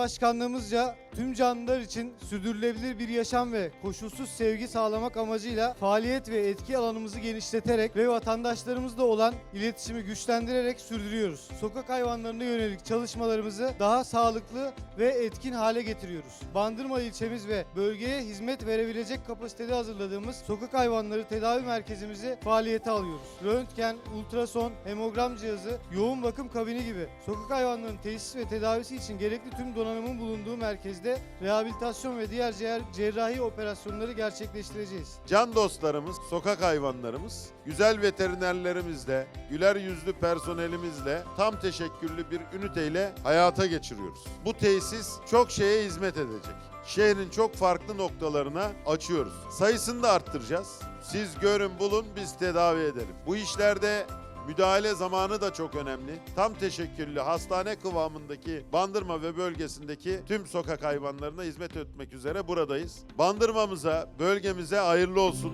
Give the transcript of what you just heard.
Başkanlığımızca tüm canlılar için sürdürülebilir bir yaşam ve koşulsuz sevgi sağlamak amacıyla faaliyet ve etki alanımızı genişleterek ve vatandaşlarımızla olan iletişimi güçlendirerek sürdürüyoruz. Sokak hayvanlarına yönelik çalışmalarımızı daha sağlıklı ve etkin hale getiriyoruz. Bandırma ilçemiz ve bölgeye hizmet verebilecek kapasitede hazırladığımız sokak hayvanları tedavi merkezimizi faaliyete alıyoruz. Röntgen, ultrason, hemogram cihazı, yoğun bakım kabini gibi sokak hayvanlarının teşhis ve tedavisi için gerekli tüm donanımın bulunduğu merkezde rehabilitasyon ve diğer cer- cerrahi operasyonları gerçekleştireceğiz. Can dostlarımız, sokak hayvanlarımız, güzel veterinerlerimizle, güler yüzlü personelimizle tam teşekküllü bir üniteyle hayata geçiriyoruz. Bu tesis çok şeye hizmet edecek. Şehrin çok farklı noktalarına açıyoruz. Sayısını da arttıracağız. Siz görün bulun biz tedavi edelim. Bu işlerde Müdahale zamanı da çok önemli. Tam teşekküllü hastane kıvamındaki Bandırma ve bölgesindeki tüm sokak hayvanlarına hizmet etmek üzere buradayız. Bandırmamıza, bölgemize hayırlı olsun.